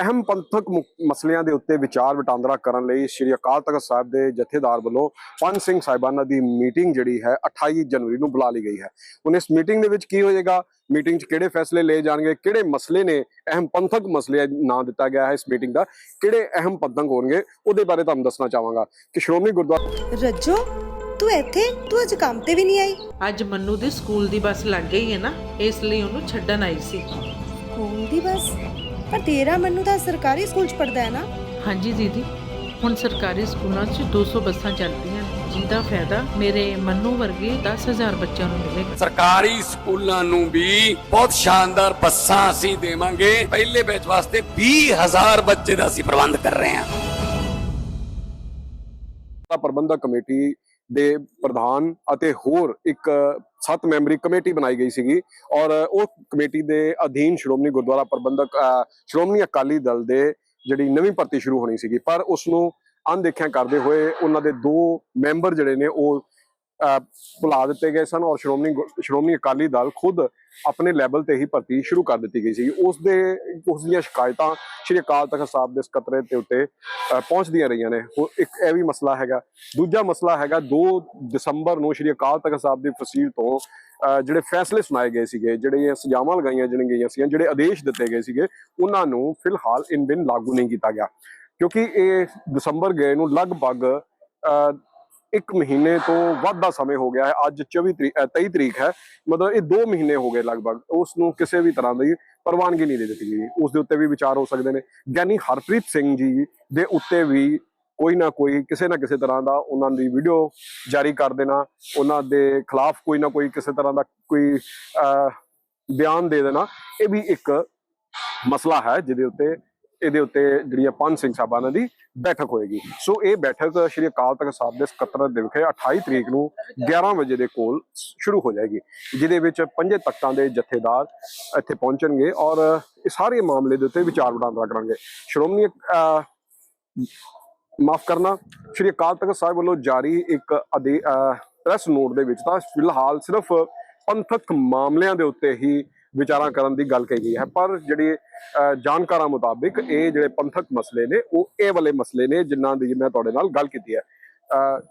ਅਹਿਮ ਪੰਥਕ ਮਸਲਿਆਂ ਦੇ ਉੱਤੇ ਵਿਚਾਰ ਵਟਾਂਦਰਾ ਕਰਨ ਲਈ ਸ੍ਰੀ ਅਕਾਲ ਤਖਤ ਸਾਹਿਬ ਦੇ ਜਥੇਦਾਰ ਵੱਲੋਂ ਪੰਜ ਸਿੰਘ ਸਾਹਿਬਾਨਾਂ ਦੀ ਮੀਟਿੰਗ ਜਿਹੜੀ ਹੈ 28 ਜਨਵਰੀ ਨੂੰ ਬੁਲਾ ਲਈ ਗਈ ਹੈ। ਹੁਣ ਇਸ ਮੀਟਿੰਗ ਦੇ ਵਿੱਚ ਕੀ ਹੋਏਗਾ? ਮੀਟਿੰਗ 'ਚ ਕਿਹੜੇ ਫੈਸਲੇ ਲਏ ਜਾਣਗੇ? ਕਿਹੜੇ ਮਸਲੇ ਨੇ ਅਹਿਮ ਪੰਥਕ ਮਸਲੇ ਨਾਂ ਦਿੱਤਾ ਗਿਆ ਹੈ ਇਸ ਮੀਟਿੰਗ ਦਾ? ਕਿਹੜੇ ਅਹਿਮ ਪੰਥਕ ਹੋਣਗੇ? ਉਹਦੇ ਬਾਰੇ ਤੁਹਾਨੂੰ ਦੱਸਣਾ ਚਾਹਾਂਗਾ। ਕਿ ਸ਼੍ਰੋਮਣੀ ਗੁਰਦੁਆਰਾ ਰੱਜੋ ਤੂੰ ਇੱਥੇ? ਤੂੰ ਅੱਜ ਕੰਮ ਤੇ ਵੀ ਨਹੀਂ ਆਈ। ਅੱਜ ਮੰਨੂ ਦੀ ਸਕੂਲ ਦੀ ਬੱਸ ਲੱਗ ਗਈ ਹੈ ਨਾ ਇਸ ਲਈ ਉਹਨੂੰ ਛੱਡਣ ਆਈ ਸੀ। ਸਕੂਲ ਦੀ ਬਸ? ਪਰ ਤੇਰਾ ਮੈਨੂੰ ਤਾਂ ਸਰਕਾਰੀ ਸਕੂਲ ਚ ਪੜਦਾ ਹੈ ਨਾ। ਹਾਂਜੀ ਦੀਦੀ ਹੁਣ ਸਰਕਾਰੀ ਸਕੂਲਾਂ 'ਚ 200 ਬੱਸਾਂ ਚੱਲਦੀਆਂ ਜਿਹਦਾ ਫਾਇਦਾ ਮੇਰੇ ਮੰਨੂ ਵਰਗੇ 10000 ਬੱਚਿਆਂ ਨੂੰ ਮਿਲੇਗਾ। ਸਰਕਾਰੀ ਸਕੂਲਾਂ ਨੂੰ ਵੀ ਬਹੁਤ ਸ਼ਾਨਦਾਰ ਬੱਸਾਂ ਅਸੀਂ ਦੇਵਾਂਗੇ। ਪਹਿਲੇ ਬੈਚ ਵਾਸਤੇ 20000 ਬੱਚੇ ਦਾ ਅਸੀਂ ਪ੍ਰਬੰਧ ਕਰ ਰਹੇ ਹਾਂ। ਪ੍ਰਬੰਧਕ ਕਮੇਟੀ ਦੇ ਪ੍ਰਧਾਨ ਅਤੇ ਹੋਰ ਇੱਕ ਸੱਤ ਮੈਂਬਰੀ ਕਮੇਟੀ ਬਣਾਈ ਗਈ ਸੀਗੀ ਔਰ ਉਹ ਕਮੇਟੀ ਦੇ ਅਧੀਨ ਸ਼੍ਰੋਮਣੀ ਗੁਰਦੁਆਰਾ ਪ੍ਰਬੰਧਕ ਸ਼੍ਰੋਮਣੀ ਅਕਾਲੀ ਦਲ ਦੇ ਜਿਹੜੀ ਨਵੀਂ ਭਰਤੀ ਸ਼ੁਰੂ ਹੋਣੀ ਸੀਗੀ, ਪਰ ਉਸ ਨੂੰ ਅਣਦੇਖਿਆ ਕਰਦੇ ਹੋਏ ਉਹਨਾਂ ਦੇ ਦੋ ਮੈਂਬਰ ਜਿਹੜੇ ਨੇ ਉਹ ਭੁਲਾ ਦਿੱਤੇ ਗਏ ਸਨ ਔਰ ਸ਼੍ਰੋਮਣੀ ਗੁ- ਸ਼੍ਰੋਮਣੀ ਅਕਾਲੀ ਦਲ ਖੁਦ ਆਪਣੇ ਲੈਵਲ ਤੇ ਹੀ ਭਰਤੀ ਸ਼ੁਰੂ ਕਰ ਦਿੱਤੀ ਗਈ ਸੀ। ਉਸ ਦੇ, ਉਸ ਦੀਆਂ ਸ਼ਿਕਾਇਤਾਂ ਸ਼੍ਰੀ ਅਕਾਲ ਤਖਤ ਸਾਹਿਬ ਦੇ ਸਕੱਤਰੇਤ ਦੇ ਉੱਤੇ ਪਹੁੰਚਦੀਆਂ ਰਹੀਆਂ ਨੇ। ਉਹ ਇੱਕ ਇਹ ਵੀ ਮਸਲਾ ਹੈਗਾ। ਦੂਜਾ ਮਸਲਾ ਹੈਗਾ 2 ਦਸੰਬਰ ਨੂੰ ਸ਼੍ਰੀ ਅਕਾਲ ਤਖਤ ਸਾਹਿਬ ਦੀ ਫਸੀਲ ਤੋਂ ਜਿਹੜੇ ਫੈਸਲੇ ਸੁਣਾਏ ਗਏ ਸੀਗੇ, ਜਿਹੜੇ ਸਜ਼ਾਵਾਂ ਲਗਾਈਆਂ ਜਿਹੜੀਆਂ ਗਈਆਂ ਸੀਗੀਆਂ, ਜਿਹੜੇ ਆਦੇਸ਼ ਦਿੱਤੇ ਗਏ ਸੀਗੇ, ਉਹਨਾਂ ਨੂੰ ਫਿਲਹਾਲ ਇਨ ਬਿਨ ਲਾਗੂ ਨਹੀਂ ਕੀਤਾ ਗਿਆ। ਕਿਉਂਕਿ ਇਹ ਦਸੰਬਰ ਗਏ ਨੂੰ ਲਗਭਗ ਅਹ, ਇੱਕ ਮਹੀਨੇ ਤੋਂ ਵੱਧ ਦਾ ਸਮੇਂ ਹੋ ਗਿਆ ਹੈ। ਅੱਜ 24 ਤਰੀਕ ਅਹ 23 ਤਰੀਕ ਹੈ। ਮਤਲਬ ਇਹ 2 ਮਹੀਨੇ ਹੋ ਗਏ ਲਗਭਗ। ਉਸ ਨੂੰ ਕਿਸੇ ਵੀ ਤਰ੍ਹਾਂ ਦੀ ਪ੍ਰਵਾਨਗੀ ਨਹੀਂ ਦੇ ਦਿੱਤੀ ਗਈ। ਉਸ ਦੇ ਉੱਤੇ ਵੀ ਵਿਚਾਰ ਹੋ ਸਕਦੇ ਨੇ। ਗਿਆਨੀ ਹਰਪ੍ਰੀਤ ਸਿੰਘ ਜੀ ਦੇ ਉੱਤੇ ਵੀ ਕੋਈ ਨਾ ਕੋਈ ਕਿਸੇ ਨਾ ਕਿਸੇ ਤਰ੍ਹਾਂ ਦਾ ਉਹਨਾਂ ਦੀ ਵੀਡੀਓ ਜਾਰੀ ਕਰ ਦੇਣਾ। ਉਹਨਾਂ ਦੇ ਖਿਲਾਫ ਕੋਈ ਨਾ ਕੋਈ ਕਿਸੇ ਤਰ੍ਹਾਂ ਦਾ ਕੋਈ ਬਿਆਨ ਦੇ ਦੇਣਾ। ਇਹ ਵੀ ਇੱਕ ਮਸਲਾ ਹੈ ਜਿਹਦੇ ਉੱਤੇ ਇਹਦੇ ਉੱਤੇ ਜਿਹੜੀਆਂ ਪੰਜ ਸਿੰਘ ਸਾਹਿਬਾਨਾਂ ਦੀ ਬੈਠਕ ਹੋਏਗੀ। ਸੋ ਇਹ ਬੈਠਕ ਸ਼੍ਰੀ ਅਕਾਲ ਤਖਤ ਸਾਹਿਬ ਦੇ ਸਕੱਤਰ ਦੇ ਵਿਖੇ 28 ਤਰੀਕ ਨੂੰ 11 ਵਜੇ ਦੇ ਕੋਲ ਸ਼ੁਰੂ ਹੋ ਜਾਏਗੀ ਜਿਹਦੇ ਵਿੱਚ ਪੰਜੇ ਤਖਤਾਂ ਦੇ ਜਥੇਦਾਰ ਇੱਥੇ ਪਹੁੰਚਣਗੇ ਔਰ ਇਹ ਸਾਰੇ ਮਾਮਲੇ ਦੇ ਉੱਤੇ ਵਿਚਾਰ ਵਟਾਂਦਰਾ ਕਰਨਗੇ। ਸ਼੍ਰੋਮਣੀ ਅਹ, ਮਾਫ ਕਰਨਾ ਸ਼੍ਰੀ ਅਕਾਲ ਤਖਤ ਸਾਹਿਬ ਵੱਲੋਂ ਜਾਰੀ ਇੱਕ ਪ੍ਰੈਸ ਨੋਟ ਦੇ ਵਿੱਚ ਤਾਂ ਫਿਲਹਾਲ ਸਿਰਫ ਪੰਥਕ ਮਾਮਲਿਆਂ ਦੇ ਉੱਤੇ ਹੀ ਵਿਚਾਰਾਂ ਕਰਨ ਦੀ ਗੱਲ ਕਹੀ ਗਈ ਹੈ। ਪਰ ਜਿਹੜੀ ਜਾਣਕਾਰਾਂ ਮੁਤਾਬਿਕ ਇਹ ਜਿਹੜੇ ਪੰਥਕ ਮਸਲੇ ਨੇ, ਉਹ ਇਹ ਵਾਲੇ ਮਸਲੇ ਨੇ ਜਿਨ੍ਹਾਂ ਦੀ ਮੈਂ ਤੁਹਾਡੇ ਨਾਲ ਗੱਲ ਕੀਤੀ ਹੈ।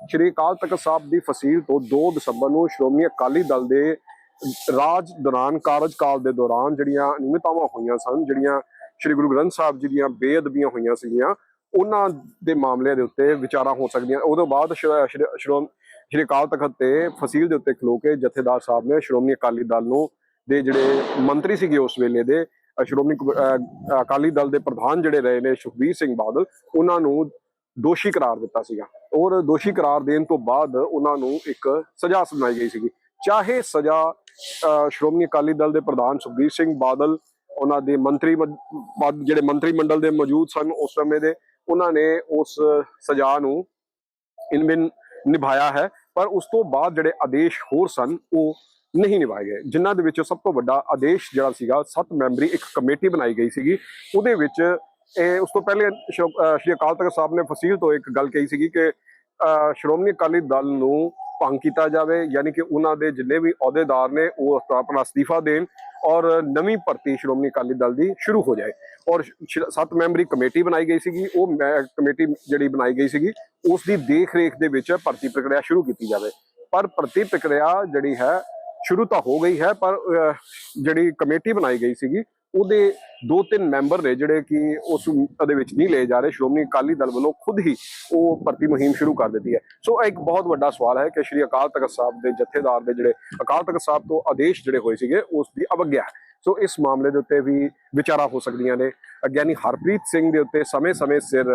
ਸ਼੍ਰੀ ਅਕਾਲ ਤਖਤ ਸਾਹਿਬ ਦੀ ਫਸੀਲ ਤੋਂ 2 ਦਸੰਬਰ ਨੂੰ ਸ਼੍ਰੋਮਣੀ ਅਕਾਲੀ ਦਲ ਦੇ ਰਾਜ ਦੌਰਾਨ ਕਾਰਜਕਾਲ ਦੇ ਦੌਰਾਨ ਜਿਹੜੀਆਂ ਨਿਯਮਤਾਵਾਂ ਹੋਈਆਂ ਸਨ, ਜਿਹੜੀਆਂ ਸ਼੍ਰੀ ਗੁਰੂ ਗ੍ਰੰਥ ਸਾਹਿਬ ਜੀ ਦੀਆਂ ਬੇਅਦਬੀਆਂ ਹੋਈਆਂ ਸੀਗੀਆਂ, ਉਹਨਾਂ ਦੇ ਮਾਮਲਿਆਂ ਦੇ ਉੱਤੇ ਵਿਚਾਰਾਂ ਹੋ ਸਕਦੀਆਂ। ਉਦੋਂ ਬਾਅਦ ਸ਼੍ਰ- ਸ਼੍ਰੋਮ, ਸ਼੍ਰੀ ਅਕਾਲ ਤਖਤ ਤੇ ਫਸੀਲ ਦੇ ਉੱਤੇ ਖਲੋ ਕੇ ਜਥੇਦਾਰ ਸਾਹਿਬ ਨੇ ਸ਼੍ਰੋਮਣੀ ਅਕਾਲੀ ਦਲ ਨੂੰ ਦੇ ਜਿਹੜੇ ਮੰਤਰੀ ਸੀਗੇ ਉਸ ਵੇਲੇ ਦੇ ਸ਼੍ਰੋਮਣੀ ਅਕਾਲੀ ਦਲ ਦੇ ਪ੍ਰਧਾਨ ਜਿਹੜੇ ਰਹੇ ਨੇ ਸੁਖਬੀਰ ਸਿੰਘ ਬਾਦਲ, ਉਹਨਾਂ ਨੂੰ ਦੋਸ਼ੀ ਕਰਾਰ ਦਿੱਤਾ ਸੀਗਾ। ਔਰ ਦੋਸ਼ੀ ਕਰਾਰ ਦੇਣ ਤੋਂ ਬਾਅਦ ਉਹਨਾਂ ਨੂੰ ਇੱਕ ਸਜ਼ਾ ਸੁਣਾਈ ਗਈ ਸੀਗੀ। ਚਾਹੇ ਸਜ਼ਾ ਸ਼੍ਰੋਮਣੀ ਅਕਾਲੀ ਦਲ ਦੇ ਪ੍ਰਧਾਨ ਸੁਖਬੀਰ ਸਿੰਘ ਬਾਦਲ, ਉਹਨਾਂ ਦੇ ਮੰਤਰੀ ਜਿਹੜੇ ਮੰਤਰੀ ਮੰਡਲ ਦੇ ਮੌਜੂਦ ਸਨ ਉਸ ਸਮੇਂ ਦੇ, ਉਹਨਾਂ ਨੇ ਉਸ ਸਜ਼ਾ ਨੂੰ ਇਨ ਨਿਭਾਇਆ ਹੈ। ਪਰ ਉਸ ਤੋਂ ਬਾਅਦ ਜਿਹੜੇ ਆਦੇਸ਼ ਹੋਰ ਸਨ, ਉਹ ਨਹੀਂ ਨਿਭਾਏ ਗਏ। ਜਿਨ੍ਹਾਂ ਦੇ ਵਿੱਚੋਂ ਸਭ ਤੋਂ ਵੱਡਾ ਆਦੇਸ਼ ਜਿਹੜਾ ਸੀਗਾ, ਸੱਤ ਮੈਂਬਰੀ ਇੱਕ ਕਮੇਟੀ ਬਣਾਈ ਗਈ ਸੀਗੀ। ਉਹਦੇ ਵਿੱਚ ਇਹ ਉਸ ਤੋਂ ਪਹਿਲੇ ਸ਼੍ਰੋ- ਸ਼੍ਰੀ ਅਕਾਲ ਤਖਤ ਸਾਹਿਬ ਨੇ ਫਸੀਲ ਤੋਂ ਇੱਕ ਗੱਲ ਕਹੀ ਸੀਗੀ ਕਿ ਸ਼੍ਰੋਮਣੀ ਅਕਾਲੀ ਦਲ ਨੂੰ ਭੰਗ ਕੀਤਾ ਜਾਵੇ, ਯਾਨੀ ਕਿ ਉਹਨਾਂ ਦੇ ਜਿੰਨੇ ਵੀ ਅਹੁਦੇਦਾਰ ਨੇ, ਉਹ ਆਪਣਾ ਅਸਤੀਫਾ ਦੇਣ ਔਰ ਨਵੀਂ ਭਰਤੀ ਸ਼੍ਰੋਮਣੀ ਅਕਾਲੀ ਦਲ ਦੀ ਸ਼ੁਰੂ ਹੋ ਜਾਏ। ਔਰ ਸੱਤ ਮੈਂਬਰੀ ਕਮੇਟੀ ਬਣਾਈ ਗਈ ਸੀਗੀ। ਉਹ ਮੈਂ- ਕਮੇਟੀ ਜਿਹੜੀ ਬਣਾਈ ਗਈ ਸੀਗੀ, ਉਸ ਦੀ ਦੇਖ ਰੇਖ ਦੇ ਵਿੱਚ ਭਰਤੀ ਪ੍ਰਕਿਰਿਆ ਸ਼ੁਰੂ ਕੀਤੀ ਜਾਵੇ। ਪਰ ਭਰਤੀ ਪ੍ਰਕਿਰਿਆ ਜਿਹੜੀ ਹੈ ਸ਼ੁਰੂ ਤਾਂ ਹੋ ਗਈ ਹੈ, ਪਰ ਜਿਹੜੀ ਕਮੇਟੀ ਬਣਾਈ ਗਈ ਸੀਗੀ, ਉਹਦੇ ਦੋ ਤਿੰਨ ਮੈਂਬਰ ਨੇ ਜਿਹੜੇ ਕਿ ਉਸ ਉਹਦੇ ਵਿੱਚ ਨਹੀਂ ਲਏ ਜਾ ਰਹੇ। ਸ਼੍ਰੋਮਣੀ ਅਕਾਲੀ ਦਲ ਵੱਲੋਂ ਖੁਦ ਹੀ ਉਹ ਭਰਤੀ ਮੁਹਿੰਮ ਸ਼ੁਰੂ ਕਰ ਦਿੱਤੀ ਹੈ। ਸੋ ਇਹ ਇੱਕ ਬਹੁਤ ਵੱਡਾ ਸਵਾਲ ਹੈ ਕਿ ਸ਼੍ਰੀ ਅਕਾਲ ਤਖਤ ਸਾਹਿਬ ਦੇ ਜਥੇਦਾਰ ਦੇ ਜਿਹੜੇ, ਅਕਾਲ ਤਖਤ ਸਾਹਿਬ ਤੋਂ ਆਦੇਸ਼ ਜਿਹੜੇ ਹੋਏ ਸੀਗੇ, ਉਸ ਦੀ ਅਵਗਿਆ ਹੈ। ਸੋ ਇਸ ਮਾਮਲੇ ਦੇ ਉੱਤੇ ਵੀ ਵਿਚਾਰਾਂ ਹੋ ਸਕਦੀਆਂ ਨੇ। ਗਿਆਨੀ ਹਰਪ੍ਰੀਤ ਸਿੰਘ ਦੇ ਉੱਤੇ ਸਮੇਂ-ਸਮੇਂ ਸਿਰ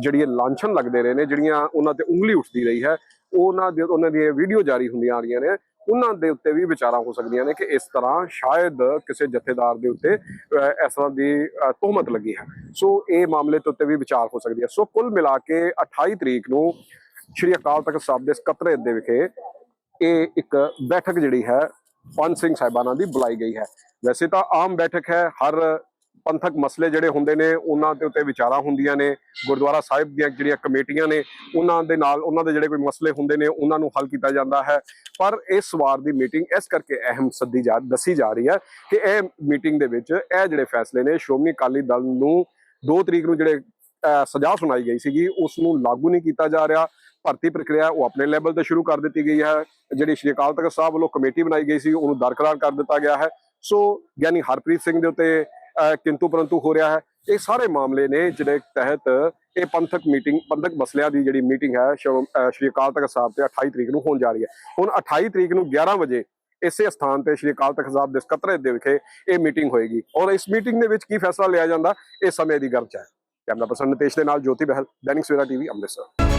ਜਿਹੜੀ ਇਹ ਲਾਂਛਨ ਲੱਗਦੇ ਰਹੇ ਨੇ, ਜਿਹੜੀਆਂ ਉਹਨਾਂ ਤੇ ਉਂਗਲੀ ਉੱਠਦੀ ਰਹੀ ਹੈ, ਉਹਨਾਂ ਦੇ, ਉਹਨਾਂ ਦੀ ਵੀਡੀਓ ਜਾਰੀ ਹੁੰਦੀਆਂ ਆ ਰਹੀਆਂ ਨੇ। ਉਹਨਾਂ ਦੇ ਉੱਤੇ ਵੀ ਵਿਚਾਰਾਂ ਹੋ ਸਕਦੀਆਂ ਨੇ ਕਿ ਇਸ ਤਰ੍ਹਾਂ ਸ਼ਾਇਦ ਕਿਸੇ ਜਥੇਦਾਰ ਦੇ ਉੱਤੇ ਇਸ ਤਰ੍ਹਾਂ ਦੀ ਅਹ, ਤੋਹਮਤ ਲੱਗੀ ਹੈ। ਸੋ ਇਹ ਮਾਮਲੇ ਦੇ ਉੱਤੇ ਵੀ ਵਿਚਾਰ ਹੋ ਸਕਦੀ ਹੈ। ਸੋ ਕੁੱਲ ਮਿਲਾ ਕੇ 28 ਤਰੀਕ ਨੂੰ ਸ਼੍ਰੀ ਅਕਾਲ ਤਖਤ ਸਾਹਿਬ ਦੇ ਸਕੱਤਰੇਤ ਦੇ ਵਿਖੇ ਇਹ ਇੱਕ ਬੈਠਕ ਜਿਹੜੀ ਹੈ ਪੰਜ ਸਿੰਘ ਸਾਹਿਬਾਨਾਂ ਦੀ ਬੁਲਾਈ ਗਈ ਹੈ। ਵੈਸੇ ਤਾਂ ਆਮ ਬੈਠਕ ਹੈ ਹਰ ਪੰਥਕ ਮਸਲੇ ਜਿਹੜੇ ਹੁੰਦੇ ਨੇ, ਉਹਨਾਂ ਦੇ ਉੱਤੇ ਵਿਚਾਰਾਂ ਹੁੰਦੀਆਂ ਨੇ, ਗੁਰਦੁਆਰਾ ਸਾਹਿਬ ਦੀਆਂ ਜਿਹੜੀਆਂ ਕਮੇਟੀਆਂ ਨੇ, ਉਹਨਾਂ ਦੇ ਨਾਲ ਉਹਨਾਂ ਦੇ ਜਿਹੜੇ ਕੋਈ ਮਸਲੇ ਹੁੰਦੇ ਨੇ, ਉਹਨਾਂ ਨੂੰ ਹੱਲ ਕੀਤਾ ਜਾਂਦਾ ਹੈ। ਪਰ ਇਸ ਵਾਰ ਦੀ ਮੀਟਿੰਗ ਇਸ ਕਰਕੇ ਅਹਿਮ ਸੱਦੀ ਜਾ, ਦੱਸੀ ਜਾ ਰਹੀ ਹੈ ਕਿ ਇਹ ਮੀਟਿੰਗ ਦੇ ਵਿੱਚ ਇਹ ਜਿਹੜੇ ਫੈਸਲੇ ਨੇ, ਸ਼੍ਰੋਮਣੀ ਅਕਾਲੀ ਦਲ ਨੂੰ 2 ਤਰੀਕ ਨੂੰ ਜਿਹੜੇ ਸਜ਼ਾ ਸੁਣਾਈ ਗਈ ਸੀਗੀ, ਉਸ ਨੂੰ ਲਾਗੂ ਨਹੀਂ ਕੀਤਾ ਜਾ ਰਿਹਾ। ਭਰਤੀ ਪ੍ਰਕਿਰਿਆ ਉਹ ਆਪਣੇ ਲੈਵਲ ਤੇ ਸ਼ੁਰੂ ਕਰ ਦਿੱਤੀ ਗਈ ਹੈ। ਜਿਹੜੀ ਸ਼੍ਰੀ ਅਕਾਲ ਤਖਤ ਸਾਹਿਬ ਵੱਲੋਂ ਕਮੇਟੀ ਬਣਾਈ ਗਈ ਸੀ, ਉਹਨੂੰ ਦਰਕਰਾਰ ਕਰ ਦਿੱਤਾ ਗਿਆ ਹੈ। ਸੋ ਗਿਆਨੀ ਹਰਪ੍ਰੀਤ ਸਿੰਘ ਦੇ ਉੱਤੇ ਕਿੰਤੂ ਪਰੰਤੂ ਹੋ ਰਿਹਾ ਹੈ। ਇਹ ਸਾਰੇ ਮਾਮਲੇ ਨੇ ਜਿਹੜੇ ਤਹਿਤ ਇਹ ਪੰਥਕ ਮੀਟਿੰਗ, ਪੰਥਕ ਮਸਲਿਆਂ ਦੀ ਜਿਹੜੀ ਮੀਟਿੰਗ ਹੈ ਸ਼੍ਰੀ ਅਕਾਲ ਤਖਤ ਸਾਹਿਬ ਤੇ 28 ਤਰੀਕ ਨੂੰ ਹੋਣ ਜਾ ਰਹੀ ਹੈ। ਹੁਣ 28 ਤਰੀਕ ਨੂੰ 11 ਵਜੇ ਇਸੇ ਸਥਾਨ ਤੇ ਸ਼੍ਰੀ ਅਕਾਲ ਤਖਤ ਸਾਹਿਬ ਦੇ ਸਕੱਤਰੇਤ ਦੇ ਵਿਖੇ ਇਹ ਮੀਟਿੰਗ ਹੋਏਗੀ। ਔਰ ਇਸ ਮੀਟਿੰਗ ਦੇ ਵਿੱਚ ਕੀ ਫੈਸਲਾ ਲਿਆ ਜਾਂਦਾ, ਇਹ ਸਮੇਂ ਦੀ ਗੱਲ ਹੈ। ਕੈਮਰਾ ਪਰਸਨ ਨਿਤੇਸ਼ ਦੇ ਨਾਲ ਜੋਤੀ ਬਹਿਲ, ਦੈਨਿਕ ਸਵੇਰਾ ਟੀਵੀ, ਅੰਮ੍ਰਿਤਸਰ।